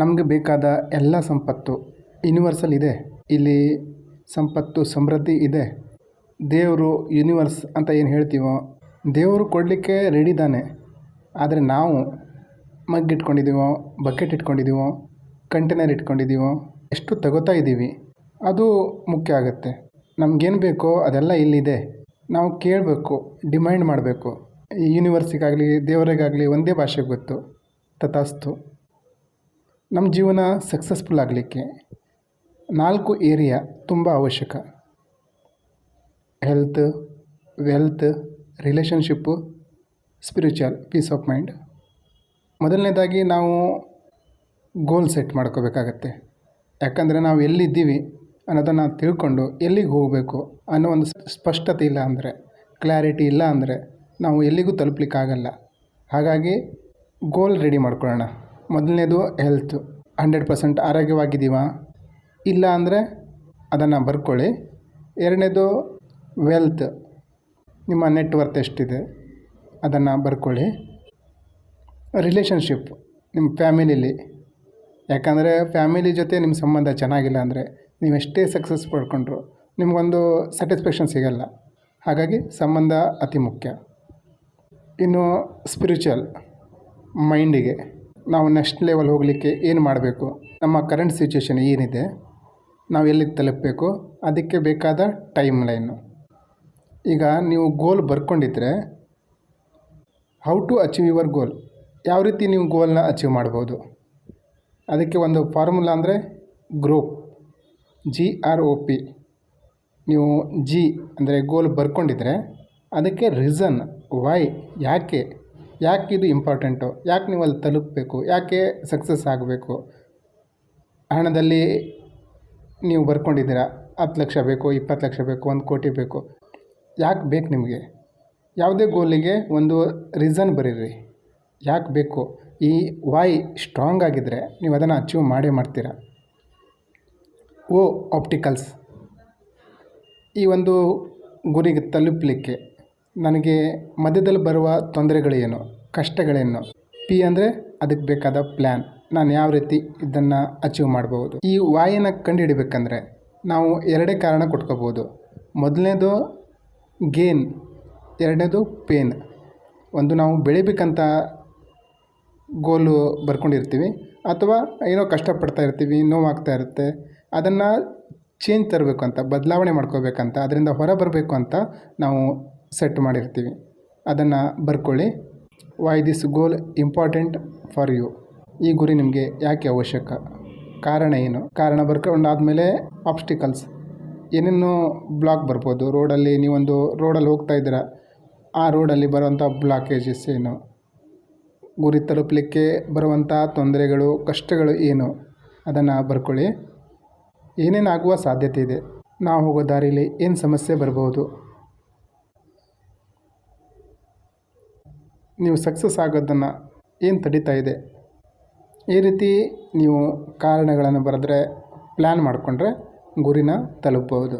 ನಮಗೆ ಬೇಕಾದ ಎಲ್ಲ ಸಂಪತ್ತು ಯೂನಿವರ್ಸಲ್ ಇದೆ. ಇಲ್ಲಿ ಸಂಪತ್ತು, ಸಮೃದ್ಧಿ ಇದೆ. ದೇವರು ಯೂನಿವರ್ಸ್ ಅಂತ ಏನು ಹೇಳ್ತೀವೋ, ದೇವರು ಕೊಡಲಿಕ್ಕೆ ರೆಡಿ ಇದ್ದಾನೆ. ಆದರೆ ನಾವು ಮಗ್ ಇಟ್ಕೊಂಡಿದ್ದೀವೋ ಬಕೆಟ್ ಇಟ್ಕೊಂಡಿದ್ದೀವೋ ಕಂಟೈನರ್ ಇಟ್ಕೊಂಡಿದ್ದೀವೋ ಎಷ್ಟು ತಗೋತಾ ಇದ್ದೀವಿ, ಅದು ಮುಖ್ಯ ಆಗುತ್ತೆ. ನಮಗೇನು ಬೇಕೋ ಅದೆಲ್ಲ ಇಲ್ಲಿದೆ. ನಾವು ಕೇಳಬೇಕು ಡಿಮ್ಯಾಂಡ್ ಮಾಡಬೇಕು. ಯೂನಿವರ್ಸಿಗಾಗಲಿ ದೇವರಿಗಾಗಲಿ ಒಂದೇ ಭಾಷೆ ಗೊತ್ತು, ತಥಾಸ್ತು. ನಮ್ಮ ಜೀವನ ಸಕ್ಸಸ್ಫುಲ್ ಆಗಲಿಕ್ಕೆ ನಾಲ್ಕು ಏರಿಯಾ ತುಂಬ ಅವಶ್ಯಕ. Health wealth relationship spiritual peace of mind ಮೊದಲನೇದಾಗಿ ನಾವು ಗೋಲ್ ಸೆಟ್ ಮಾಡ್ಕೋಬೇಕಾಗತ್ತೆ. ಯಾಕಂದರೆ ನಾವು ಎಲ್ಲಿದ್ದೀವಿ ಅನ್ನೋದನ್ನು ತಿಳ್ಕೊಂಡು ಎಲ್ಲಿಗೆ ಹೋಗಬೇಕು ಅನ್ನೋ ಒಂದು ಸ್ಪಷ್ಟತೆ ಇಲ್ಲ ಅಂದರೆ ಕ್ಲಾರಿಟಿ ಇಲ್ಲ ಅಂದರೆ ನಾವು ಎಲ್ಲಿಗೂ ತಲುಪಲಿಕ್ಕಾಗಲ್ಲ. ಹಾಗಾಗಿ ಗೋಲ್ ರೆಡಿ ಮಾಡ್ಕೊಳ್ಳೋಣ. ಮೊದಲನೇದು ಹೆಲ್ತ್ ಹಂಡ್ರೆಡ್ ಪರ್ಸೆಂಟ್ ಆರೋಗ್ಯವಾಗಿದ್ದೀವಾ? ಇಲ್ಲ ಅಂದರೆ ಅದನ್ನು ಬರ್ಕೊಳ್ಳಿ. ಎರಡನೇದು ವೆಲ್ತ್ ನಿಮ್ಮ ನೆಟ್ವರ್ತ್ ಎಷ್ಟಿದೆ? ಅದನ್ನು ಬರ್ಕೊಳ್ಳಿ. ರಿಲೇಷನ್ಶಿಪ್ ನಿಮ್ಮ ಫ್ಯಾಮಿಲಿಲಿ ಯಾಕಂದರೆ ಫ್ಯಾಮಿಲಿ ಜೊತೆ ನಿಮ್ಮ ಸಂಬಂಧ ಚೆನ್ನಾಗಿಲ್ಲ ಅಂದರೆ ನೀವು ಎಷ್ಟೇ ಸಕ್ಸಸ್ ಪಡ್ಕೊಂಡ್ರು ನಿಮಗೊಂದು ಸ್ಯಾಟಿಸ್ಫ್ಯಾಕ್ಷನ್ ಸಿಗಲ್ಲ. ಹಾಗಾಗಿ ಸಂಬಂಧ ಅತಿ ಮುಖ್ಯ. ಇನ್ನು ಸ್ಪಿರಿಚುವಲ್ ಮೈಂಡಿಗೆ ನಾವು ನೆಕ್ಸ್ಟ್ ಲೆವೆಲ್ ಹೋಗಲಿಕ್ಕೆ ಏನು ಮಾಡಬೇಕು? ನಮ್ಮ ಕರೆಂಟ್ ಸಿಚುವೇಶನ್ ಏನಿದೆ? ನಾವು ಎಲ್ಲಿಗೆ ತಲುಪಬೇಕು? ಅದಕ್ಕೆ ಬೇಕಾದ ಟೈಮ್ ಲೈನು ಈಗ ನೀವು goal ಬರ್ಕೊಂಡಿದ್ರೆ how to achieve your goal ಯಾವ ರೀತಿ ನೀವು ಗೋಲ್ನ ಅಚೀವ್ ಮಾಡ್ಬೋದು? ಅದಕ್ಕೆ ಒಂದು ಫಾರ್ಮುಲಾ ಅಂದರೆ group G R O P ನೀವು ಜಿ ಅಂದರೆ ಗೋಲ್ ಬರ್ಕೊಂಡಿದ್ರೆ ಅದಕ್ಕೆ ರೀಸನ್ ವೈ ಯಾಕೆ ಯಾಕೆ ಇದು ಇಂಪಾರ್ಟೆಂಟು? ಯಾಕೆ ನೀವು ಅಲ್ಲಿ ತಲುಪಬೇಕು? ಯಾಕೆ ಸಕ್ಸಸ್ ಆಗಬೇಕು? ಹಣದಲ್ಲಿ ನೀವು ಬರ್ಕೊಂಡಿದ್ದೀರಾ? ಹತ್ತು ಲಕ್ಷ ಬೇಕು, ಇಪ್ಪತ್ತು ಲಕ್ಷ ಬೇಕು, ಒಂದು ಕೋಟಿ ಬೇಕು. ಯಾಕೆ ಬೇಕು ನಿಮಗೆ? ಯಾವುದೇ ಗೋಲಿಗೆ ಒಂದು ರೀಸನ್ ಬರೀರಿ. ಯಾಕೆ ಬೇಕು? ಈ ವಾಯ್ ಸ್ಟ್ರಾಂಗ್ ಆಗಿದ್ದರೆ ನೀವು ಅದನ್ನು ಅಚೀವ್ ಮಾಡೇ ಮಾಡ್ತೀರ? ಓ ಆಪ್ಟಿಕಲ್ಸ್ ಈ ಒಂದು ಗುರಿಗೆ ತಲುಪಲಿಕ್ಕೆ ನನಗೆ ಮಧ್ಯದಲ್ಲಿ ಬರುವ ತೊಂದರೆಗಳೇನು? ಕಷ್ಟಗಳೇನು? ಪಿ ಅಂದರೆ ಅದಕ್ಕೆ ಬೇಕಾದ ಪ್ಲ್ಯಾನ್ ನಾನು ಯಾವ ರೀತಿ ಇದನ್ನು ಅಚೀವ್ ಮಾಡ್ಬೋದು ಈ ವಾಯಿನ ಕಂಡುಹಿಡಿಬೇಕಂದ್ರೆ ನಾವು ಎರಡೇ ಕಾರಣ ಕೊಟ್ಕೋಬೋದು ಮೊದಲನೇದು ಗೇನ್ ಎರಡನೇದು ಪೇನ್ ಒಂದು ನಾವು ಬೆಳಿಬೇಕಂತ ಗೋಲು ಬರ್ಕೊಂಡಿರ್ತೀವಿ, ಅಥವಾ ಏನೋ ಕಷ್ಟಪಡ್ತಾ ಇರ್ತೀವಿ, ನೋವಾಗ್ತಾ ಇರುತ್ತೆ, ಅದನ್ನು ಚೇಂಜ್ ತರಬೇಕು ಅಂತ, ಬದಲಾವಣೆ ಮಾಡ್ಕೋಬೇಕಂತ, ಅದರಿಂದ ಹೊರ ಬರಬೇಕು ಅಂತ ನಾವು ಸೆಟ್ ಮಾಡಿರ್ತೀವಿ. ಅದನ್ನು ಬರ್ಕೊಳ್ಳಿ. Why this goal important for you ಈ ಗುರಿ ನಿಮಗೆ ಯಾಕೆ ಅವಶ್ಯಕ? ಕಾರಣ ಏನು? ಕಾರಣ ಬರ್ಕೊಂಡಾದಮೇಲೆ ಆಬ್ಸ್ಟಿಕಲ್ಸ್ ಏನೇನು ಬ್ಲಾಕ್ ಬರ್ಬೋದು. ರೋಡಲ್ಲಿ ನೀವೊಂದು ರೋಡಲ್ಲಿ ಹೋಗ್ತಾ ಇದ್ದೀರಾ. ಆ ರೋಡಲ್ಲಿ ಬರುವಂಥ ಬ್ಲಾಕೇಜಸ್ ಏನು? ಗುರಿ ತಲುಪಲಿಕ್ಕೆ ಬರುವಂಥ ತೊಂದರೆಗಳು, ಕಷ್ಟಗಳು ಏನು? ಅದನ್ನು ಬರ್ಕೊಳ್ಳಿ. ಏನೇನಾಗುವ ಸಾಧ್ಯತೆ ಇದೆ? ನಾವು ಹೋಗೋ ದಾರಿಯಲ್ಲಿ ಏನು ಸಮಸ್ಯೆ ಬರ್ಬೋದು? ನೀವು ಸಕ್ಸಸ್ ಆಗೋದನ್ನು ಏನು ತಡೀತಾ ಇದೆ? ಈ ರೀತಿ ನೀವು ಕಾರಣಗಳನ್ನು ಬರೆದ್ರೆ ಪ್ಲ್ಯಾನ್ ಮಾಡಿಕೊಂಡ್ರೆ ಗುರಿನ ತಲುಪ್ಬೋದು